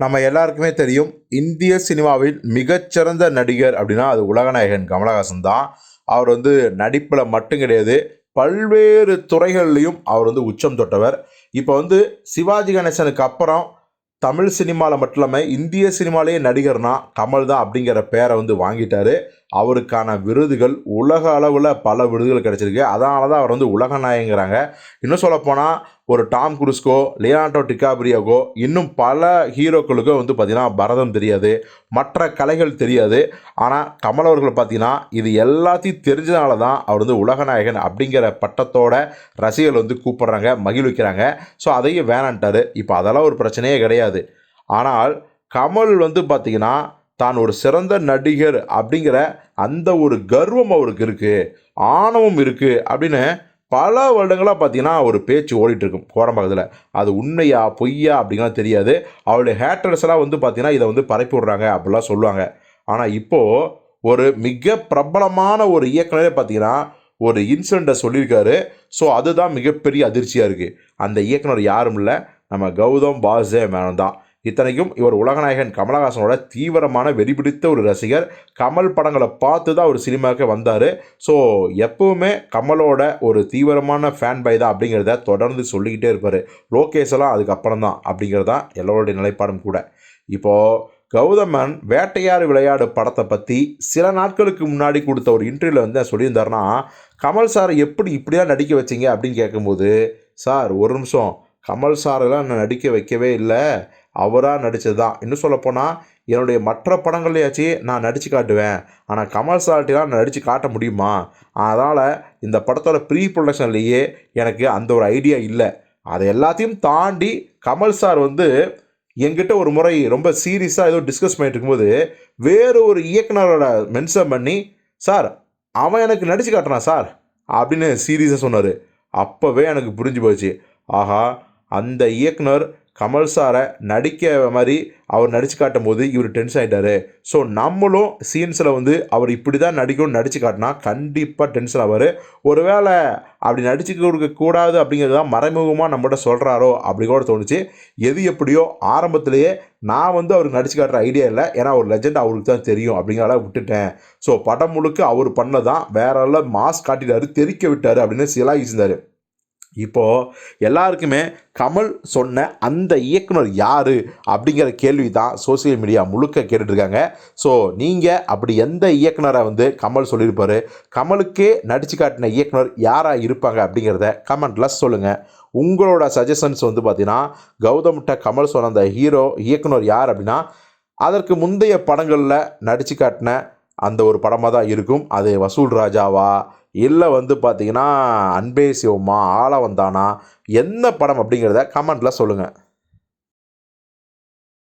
நம்ம எல்லாருக்குமே தெரியும் இந்திய சினிமாவில் மிகச்சிறந்த நடிகர் அப்படின்னா அது உலகநாயகன் கமலஹாசன் தான். அவர் வந்து நடிப்பில் மட்டும் கிடையாது பல்வேறு துறைகள்லையும் அவர் வந்து உச்சம் தொட்டவர். இப்போ வந்து சிவாஜி கணேசனுக்கு அப்புறம் தமிழ் சினிமாவில் மட்டும் இல்லாமல் இந்திய சினிமாலேயே நடிகர்னா கமல் தான் அப்படிங்கிற பேரை வந்து வாங்கிட்டார். அவருக்கான விருதுகள் உலக அளவில் பல விருதுகள் கிடச்சிருக்கு. அதனால தான் அவர் வந்து உலகநாயகங்கிறாங்க. இன்னும் சொல்லப்போனால் ஒரு டாம் குருஸ்கோ லியாண்டோ டிகாபிரியோகோ இன்னும் பல ஹீரோக்களுக்கோ வந்து பார்த்திங்கன்னா பரதம் தெரியாது மற்ற கலைகள் தெரியாது. ஆனால் கமல் அவர்கள் பார்த்தீங்கன்னா இது எல்லாத்தையும் தெரிஞ்சனால தான் அவர் வந்து உலகநாயகன் அப்படிங்கிற பட்டத்தோட ரசிகர்கள் வந்து கூப்பிட்றாங்க மகிழ்விக்கிறாங்க ஸோ அதையும் வேணான்ட்டாரு. இப்போ அதெல்லாம் ஒரு பிரச்சனையே கிடையாது. ஆனால் கமல் வந்து பார்த்திங்கன்னா தான் ஒரு சிறந்த நடிகர் அப்படிங்கிற அந்த ஒரு கர்வம் அவருக்கு இருக்குது ஆணவம் இருக்குது அப்படின்னு பல வருடங்களாக பார்த்தீங்கன்னா ஒரு பேச்சு ஓடிட்டு இருக்கும் கோடம்பாக்கத்தில் அது உண்மையா பொய்யா அப்படிங்கலாம் தெரியாது. அவருடைய ஹேட்டர்ஸ் எல்லாம் வந்து பார்த்தீங்கன்னா இதை வந்து பரப்பி விடுறாங்க அப்படிலாம் சொல்லுவாங்க. ஆனால் இப்போது ஒரு மிக பிரபலமான ஒரு இயக்குனரே பார்த்தீங்கன்னா ஒரு இன்சிடெண்ட்டை சொல்லியிருக்காரு. ஸோ அதுதான் மிகப்பெரிய அதிர்ச்சியாக இருக்குது அந்த இயக்குனர் யாரும் இல்லை. நம்ம கௌதம் பாசே மேனன் தான். இத்தனைக்கும் இவர் உலகநாயகன் கமலஹாசனோட தீவிரமான வெறிபிடித்த ஒரு ரசிகர். கமல் படங்களை பார்த்து தான் ஒரு சினிமாவுக்கு வந்தார். ஸோ எப்பவுமே கமலோட ஒரு தீவிரமான ஃபேன் பை தான் அப்படிங்கிறத தொடர்ந்து சொல்லிக்கிட்டே இருப்பார். லோகேஷ் எல்லாம் அதுக்கப்புறம் தான் அப்படிங்கிறது தான் எல்லோருடைய நிலைப்பாடும் கூட. இப்போது கௌதமன் வேட்டையாடு விளையாடு படத்தை பற்றி சில நாட்களுக்கு முன்னாடி கொடுத்த ஒரு இன்டர்வியூவில் வந்து சொல்லியிருந்தாருன்னா கமல் சார் எப்படி இப்படிலாம் நடிக்க வச்சீங்க அப்படின்னு கேட்கும்போது சார் ஒரு நிமிஷம். கமல் சாரெல்லாம் நான் நடிக்க வைக்கவே இல்லை. அவராக நடித்தது தான் இன்னும் சொல்லப்போனால் என்னுடைய மற்ற படங்கள்லையாச்சு நான் நடித்து காட்டுவேன். ஆனால் கமல் சார்ட்டெலாம் நான் நடித்து காட்ட முடியுமா? அதனால் இந்த படத்தோட ப்ரீ ப்ரொடக்ஷன்லேயே எனக்கு அந்த ஒரு ஐடியா இல்லை. அதை எல்லாத்தையும் தாண்டி கமல் சார் வந்து என்கிட்ட ஒரு முறை ரொம்ப சீரியஸாக ஏதோ டிஸ்கஸ் பண்ணிட்டு இருக்கும்போது வேறு ஒரு இயக்குனரோட மென்ஷன் பண்ணி சார் அவன் எனக்கு நடித்து காட்டுறான் சார் அப்படின்னு சீரியஸாக சொன்னார். அப்போவே எனக்கு புரிஞ்சு போச்சு. ஆஹா அந்த இயக்குனர் கமல் சாரை நடிக்க மாதிரி அவர் நடித்து காட்டும் போது இவர் டென்ஷன் ஆகிட்டாரு ஸோ நம்மளும் சீன்ஸில் வந்து அவர் இப்படி தான் நடிக்கணும்னு நடித்து காட்டினா கண்டிப்பாக டென்ஷன் ஆவார். ஒருவேளை அப்படி நடிச்சு கொடுக்கக்கூடாது அப்படிங்கிறது தான் மறைமுகமாக நம்மகிட்ட சொல்கிறாரோ அப்படி கூட தோணுச்சு. எது எப்படியோ ஆரம்பத்திலேயே நான் வந்து அவருக்கு நடிச்சு காட்டுற ஐடியா இல்லை. ஏன்னா ஒரு லெஜெண்ட் அவருக்கு தான் தெரியும் அப்படிங்கிறத விட்டுட்டேன். ஸோ படம் முழுக்க அவர் பண்ணதான் வேற எல்லாம் மாஸ் காட்டிட்டாரு தெரிக்க விட்டார் அப்படின்னு சிலாகிச்சிருந்தார் இப்போது எல்லாருக்குமே கமல் சொன்ன அந்த இயக்குனர் யார் அப்படிங்கிற கேள்வி தான் சோசியல் மீடியா முழுக்க கேட்டுட்ருக்காங்க. ஸோ நீங்கள் அப்படி எந்த இயக்குனரை வந்து கமல் சொல்லியிருப்பார்? கமலுக்கே நடித்து காட்டின இயக்குனர் யாராக இருப்பாங்க அப்படிங்கிறத கமெண்டில் சொல்லுங்கள் உங்களோட சஜஷன்ஸ் வந்து பார்த்தீங்கன்னா கௌதம்கிட்ட கமல் சொன்ன அந்த ஹீரோ இயக்குனர் யார் அப்படின்னா அதற்கு முந்தைய படங்களில் நடித்து காட்டின அந்த ஒரு படமாக தான் இருக்கும். அது வசூல் ராஜாவா? இல்லை வந்து பார்த்தீங்கன்னா அன்பே சிவமா ஆள வந்தானா என்ன படம் அப்படிங்கிறத கமெண்ட்டில் சொல்லுங்கள்